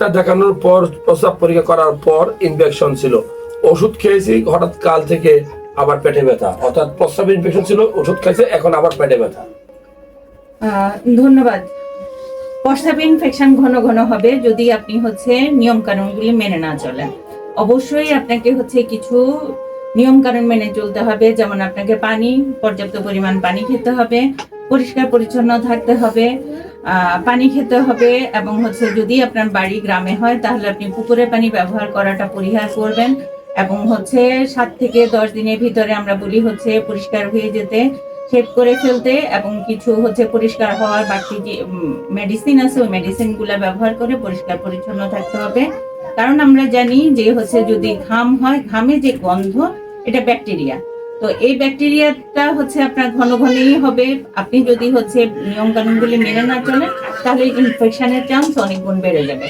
Doctor দেখানোর পর, প্রস্রাব পরীক্ষা করার পর ইনফেকশন ছিল। ওষুধ খেয়েছি, হঠাৎ কাল থেকে আবার পেটে ব্যথা। অর্থাৎ প্রস্রাব ইনফেকশন ছিল, ওষুধ খাইছে, এখন আবার পেটে ব্যথা। ধন্যবাদ। প্রস্রাব ইনফেকশন ঘন ঘন হবে যদি আপনি হচ্ছে নিয়ম কানুনগুলি মেনে না চলেন। অবশ্যই আপনাকে হচ্ছে কিছু নিয়ম কানুন মেনে চলতে হবে, যেমন আপনাকে পানি, পর্যাপ্ত পরিমাণ পানি খেতে হবে, পরিষ্কার পরিচ্ছন্ন থাকতে হবে পানি খেতে হবে এবং হচ্ছে যদি আপনার বাড়ি গ্রামে হয়, তাহলে আপনি পুকুরের পানি ব্যবহার করাটা পরিহার করবেন এবং হচ্ছে সাত থেকে দশ দিনের ভিতরে আমরা বলি হচ্ছে পরিষ্কার হয়ে যেতে, শেভ করে ফেলতে এবং কিছু হচ্ছে পরিষ্কার হওয়ার বাড়তি যে মেডিসিন আছে, ওই মেডিসিনগুলা ব্যবহার করে পরিষ্কার পরিচ্ছন্ন থাকতে হবে। কারণ আমরা জানি যে হচ্ছে যদি ঘাম হয়, ঘামে যে গন্ধ, এটা ব্যাকটেরিয়া তো এই ব্যাকটেরিয়াটা হচ্ছে আপনার ঘন ঘনই হবে। আপনি যদি হচ্ছে নিয়ম কানুনগুলি মেনে না চলেন, তাহলে ইনফেকশনের চান্স অনেক গুণ বেড়ে যাবে।